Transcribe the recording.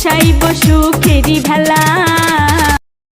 বসাইব সুখেরি ভেলা।